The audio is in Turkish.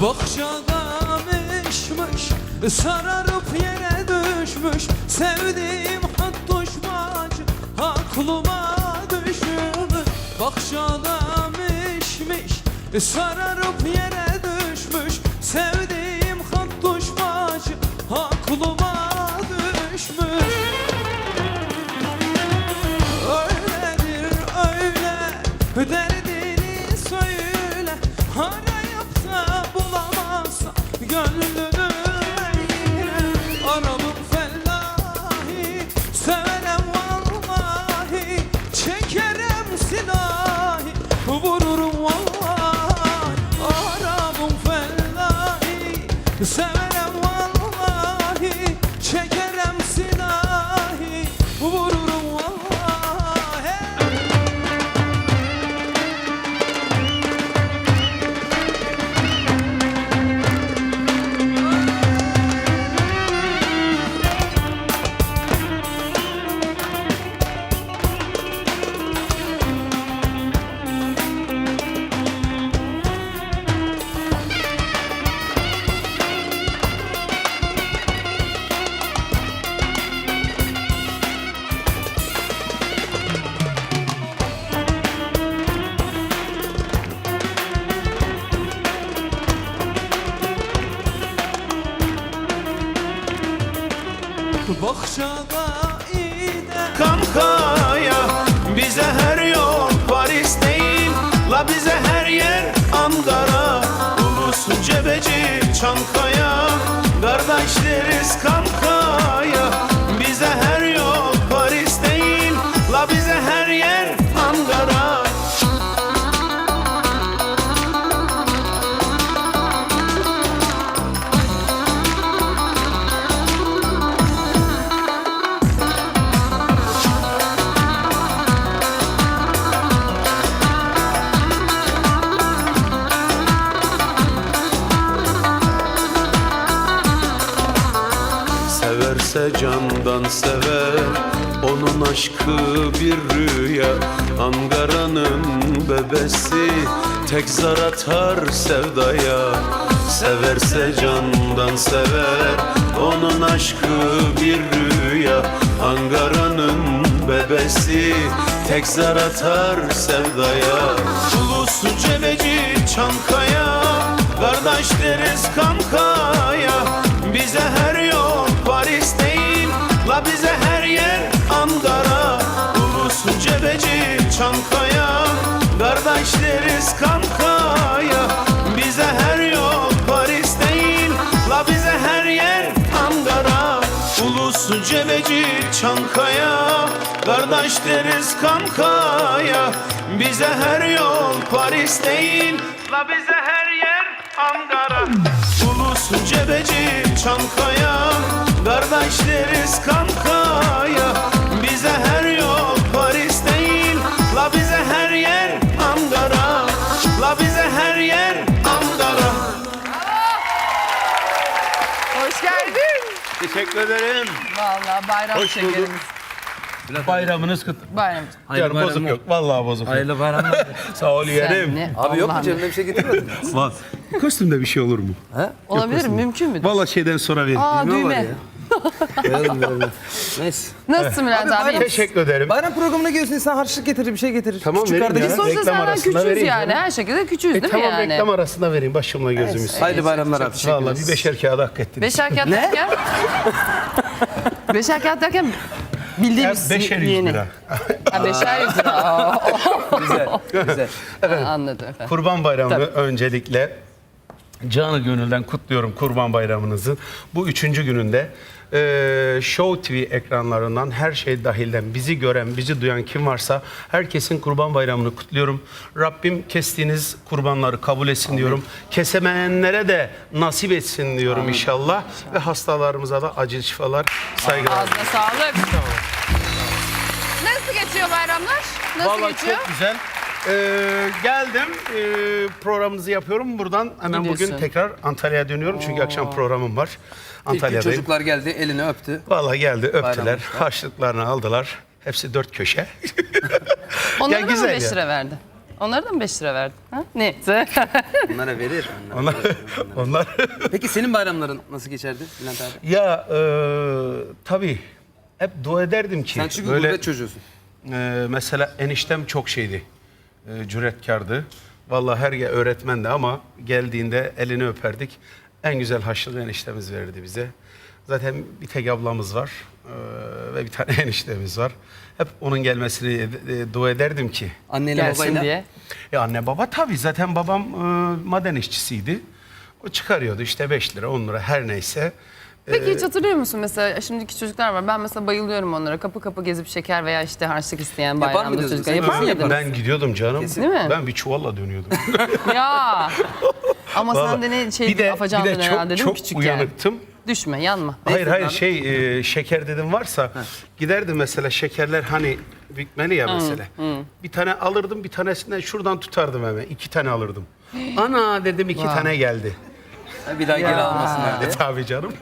Bohçada mişmiş Sararıp yere düşmüş. Sevdiğim hattuş bacı Aklıma düşmüş Bohçada mişmiş Sararıp yere düşmüş. Sevdiğim hattuş bacı Aklıma düşmüş. Öyledir öyle Derdini The Bohçada ide. Kankaya bize her yol Paris değil. La bize her yer Ankara Ulusun cebeci Çankaya. Kardeşleriz kankaya Severse candan sever Onun aşkı bir rüya. Ankara'nın bebesi Tek zar atar sevdaya. Severse candan sever Onun aşkı bir rüya. Ankara'nın bebesi Tek zar atar sevdaya. Ulusu cebeci Çankaya Kardeş deriz kankaya Bize her yol Paris değil. La bize her yer Ankara. Ulusun cebeci Çankaya. Kardeş deriz kankaya. Bize her yol Paris değil. La bize her yer Ankara. Ulusun cebeci Çankaya. Kardeş deriz kankaya. Bize her yol Paris değil. La bize her yer Ankara Cebeci Çankaya Kardeş deriz kankaya Bize her yol Paris değil La bize her yer Ankara La bize her yer Ankara Hoş geldin. Teşekkür ederim. Vallahi bayram Hoş bulduk. Bayramınız kutlu. Bayram. Yarın bozuk yok. Vallahi bozuk yok. Hayırlı bayramlar. Sağ ol yeğenim. ne? Abi yok mu Allah'ım. cebinde bir şey getirmedin? Var. Kostümde bir şey olur mu? Olabilir mi? Mümkün mü? Vallahi şeyden sonra vereyim. Aa Ne var düğme. ya? Verelim verelim. Neyse. Nasılsın Bülent abi? bayram- Teşekkür ederim. Bayram programına geliyorsun insan harçlık getirir bir şey getirir. Tamam, Küçük verin ya. Sonuçta Reklam senden arasında küçüğüz vereyim yani. canım. Her şekilde küçüğüz E, değil tamam mi yani? reklam arasında vereyim başımla gözümüz. Haydi bayramlar abi. Vallahi bir beşer kağıdı hak ettiniz. Beşer kağıt derken? Beşer kağıt derken bildiğimiz beşer yüz yeni. lira. Ha, beşer yüz lira. Güzel. Güzel. Anladım efendim. Kurban Bayramı öncelikle canı gönülden kutluyorum Kurban Bayramınızı. Bu üçüncü gününde e, Show TV ekranlarından her şey dahilden bizi gören, bizi duyan kim varsa herkesin Kurban Bayramını kutluyorum. Rabbim kestiğiniz kurbanları kabul etsin diyorum. Kesemeyenlere de nasip etsin diyorum inşallah. Ve hastalarımıza da acil şifalar, saygılar. Ağzına sağlık. Nasıl geçiyor bayramlar? Nasıl Vallahi geçiyor? çok güzel. Ee, geldim ee, programımızı yapıyorum. Buradan hemen Gidiyorsun. bugün tekrar Antalya'ya dönüyorum. Çünkü akşam programım var. İlk gün Antalya'dayım. çocuklar geldi elini öptü. Vallahi geldi öptüler. Bayramlaştılar. Harçlıklarını aldılar. Hepsi dört köşe. Onlara da mı güzel 5 ya. lira verdi? Onlara da mı 5 lira verdin? Ha? Neyse. Bunlara verir. Onlar. Onlar, onlar Peki senin bayramların nasıl geçerdi Bülent abi? ya e, tabii hep dua ederdim ki Sen çünkü böyle gurbet çocuğusun. E, mesela eniştem çok şeydi. E, cüretkardı. Vallahi her yer öğretmendi ama geldiğinde elini öperdik. En güzel haşlığı eniştemiz verirdi bize. Zaten bir tek ablamız var e, ve bir tane eniştemiz var. Hep onun gelmesini e, e, dua ederdim ki. Anneyle Gelsin babayla. diye. E anne baba tabii zaten babam e, maden işçisiydi. O çıkarıyordu işte 5 lira 10 lira her neyse. Peki hiç hatırlıyor musun mesela şimdiki çocuklar var. Ben mesela bayılıyorum onlara. Kapı kapı gezip şeker veya işte harçlık isteyen Yapar bayramda mıydınız çocuklar. mesela? Yapar Öyle mıydınız? Ben gidiyordum canım. Değil mi? Ben bir çuvalla dönüyordum. Ya. Ama sen de ne şey bir de, bir afacandın de herhalde değil çok, mi çok küçükken? uyanıktım. Düşme yanma. Hayır hayır şey e, şeker dedim varsa giderdim mesela şekerler hani bükmeli ya mesela. Bir tane alırdım bir tanesinden şuradan tutardım hemen. iki tane alırdım. Ana dedim iki tane geldi. Bir daha geri almasınlar E diye. tabii canım.